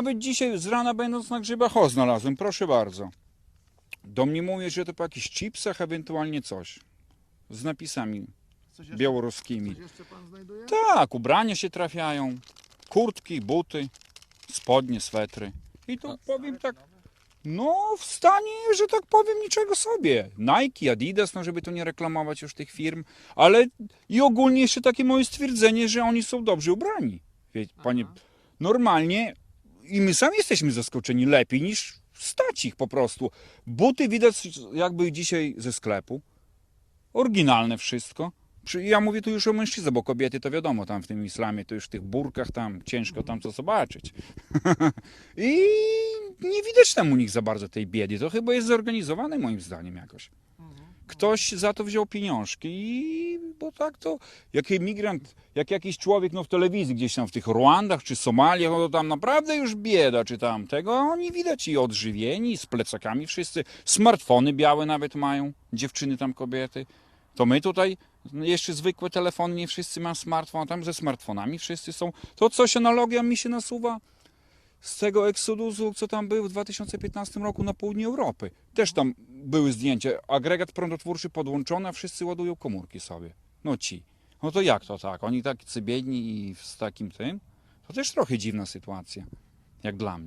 Nawet dzisiaj z rana będąc na grzybach, o znalazłem, proszę bardzo. Do mnie mówię, że to po jakichś chipsach, ewentualnie coś. Z napisami Coś jeszcze, białoruskimi. coś jeszcze pan znajduje? Tak, ubrania się trafiają, kurtki, buty, spodnie, swetry. I to powiem tak, no w stanie, że tak powiem, niczego sobie. Nike, Adidas, no żeby tu nie reklamować już tych firm, ale i ogólnie jeszcze takie moje stwierdzenie, że oni są dobrze ubrani. Wie, panie, normalnie i my sami jesteśmy zaskoczeni lepiej niż stać ich po prostu. Buty widać jakby dzisiaj ze sklepu. Oryginalne wszystko. Ja mówię tu już o mężczyznach, bo kobiety to wiadomo, tam w tym islamie to już w tych burkach tam ciężko tam co zobaczyć. I nie widać tam u nich za bardzo tej biedy. To chyba jest zorganizowane moim zdaniem jakoś. Ktoś za to wziął pieniążki i tak to, jak emigrant, jak jakiś człowiek no w telewizji gdzieś tam w tych Ruandach czy Somaliach, no to tam naprawdę już bieda czy tam tego, a oni widać i odżywieni, z plecakami wszyscy, smartfony białe nawet mają, dziewczyny tam kobiety. To my tutaj jeszcze zwykłe telefony, nie wszyscy mają smartfon, a tam ze smartfonami wszyscy są. To coś analogia mi się nasuwa z tego eksodusu, co tam był w 2015 roku na południu Europy. Też tam były zdjęcia, agregat prądotwórczy podłączony, a wszyscy ładują komórki sobie. No ci. No to jak to tak? Oni tacy biedni i z takim tym? To też trochę dziwna sytuacja, jak dla mnie.